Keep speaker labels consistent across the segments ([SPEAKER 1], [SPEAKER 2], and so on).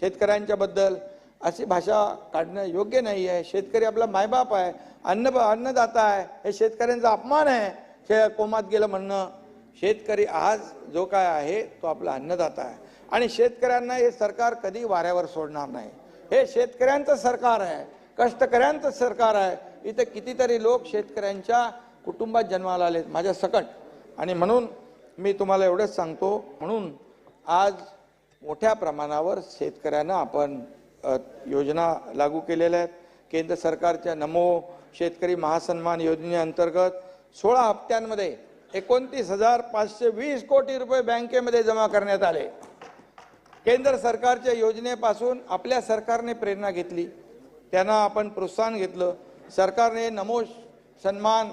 [SPEAKER 1] शेतकऱ्यांच्याबद्दल अशी भाषा काढणं योग्य नाही आहे. शेतकरी आपला मायबाप आहे अन्न अन्नदाता आहे हे शेतकऱ्यांचा अपमान आहे शे कोमात गेलं म्हणणं. शेतकरी आज जो काय आहे तो आपला अन्नदाता आहे. आणि शेतकऱ्यांना हे सरकार कधी वाऱ्यावर सोडणार नाही. हे शेतकऱ्यांचं सरकार आहे कष्टकऱ्यांचं सरकार आहे. इथे कितीतरी लोक शेतकऱ्यांच्या कुटुंबात जन्माला आलेत माझ्या सकट. आणि म्हणून मी तुम्हाला एवढंच सांगतो म्हणून आज मोठ्या प्रमाणावर शेतकऱ्यांना आपण योजना लागू केलेल्या आहेत. केंद्र सरकारच्या नमो शेतकरी महासन्मान योजनेअंतर्गत सोळा हप्त्यांमध्ये एकोणतीस हजार पाचशे वीस कोटी रुपये बँकेमध्ये जमा करण्यात आले. केंद्र सरकारच्या योजनेपासून आपल्या सरकारने प्रेरणा घेतली. त्यांना आपण प्रोत्साहन घेतलं. सरकारने नमो सन्मान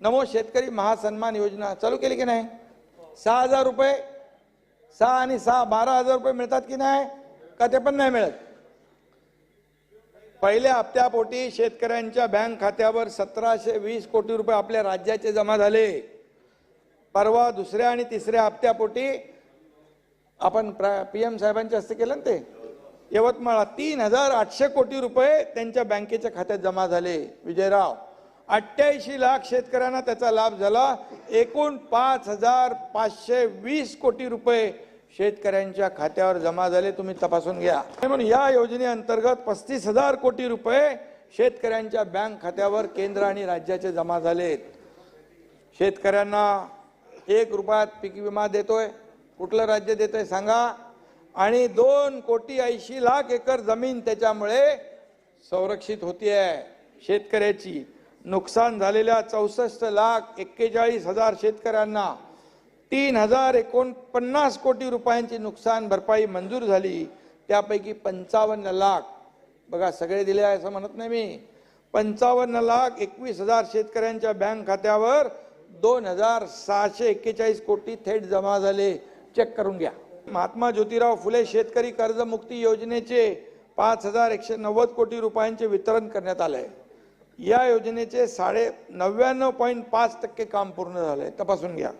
[SPEAKER 1] नमो शेतकरी महासन्मान योजना चालू केली की नाही? सहा हजार रुपये सहा आणि सहा बारा हजार रुपये मिळतात की नाही? का ते पण नाही मिळत? पहिल्या हप्त्यापोटी शेतकऱ्यांच्या बँक खात्यावर सतराशे वीस कोटी रुपये आपल्या राज्याचे जमा झाले. परवा दुसऱ्या आणि तिसऱ्या हप्त्यापोटी आपण पी एम साहेबांच्या हस्ते केलं ना ते? यवतमाळात तीन हजार आठशे कोटी रुपये त्यांच्या बँकेच्या खात्यात जमा झाले. विजयराव अठ्ठ्याऐंशी लाख शेतकऱ्यांना त्याचा लाभ झाला. एकूण पाच हजार पाचशे वीस कोटी रुपये शेतकऱ्यांच्या खात्यावर जमा झाले. तुम्ही तपासून घ्या. म्हणून या योजनेअंतर्गत पस्तीस हजार कोटी रुपये शेतकऱ्यांच्या बँक खात्यावर केंद्र आणि राज्याचे जमा झालेत. शेतकऱ्यांना एक रुपयात पीक विमा देतोय. कुठलं राज्य देतोय सांगा. आणि दोन कोटी ऐंशी लाख एकर जमीन त्याच्यामुळे संरक्षित होतीये शेतकऱ्याची. नुकसान झालेल्या चौसष्ट लाख एक्केचाळीस हजार शेतकऱ्यांना तीन हजार एकोणपन्नास कोटी रुपयांची नुकसान भरपाई मंजूर झाली. त्यापैकी पंचावन्न लाख बघा सगळे दिले आहे असं म्हणत नाही मी पंचावन्न लाख एकवीस हजार शेतकऱ्यांच्या बँक खात्यावर दोन हजार सहाशे एक्केचाळीस कोटी थेट जमा झाले. चेक करून घ्या. महात्मा ज्योतिराव फुले शेतकरी कर्जमुक्ती योजनेचे पाच हजार एकशे नव्वद कोटी रुपयांचे वितरण करण्यात आले आहे या योजनेचे साडे नव्याण्णव पॉईंट पाच टक्के काम पूर्ण झालंय. तपासून घ्या.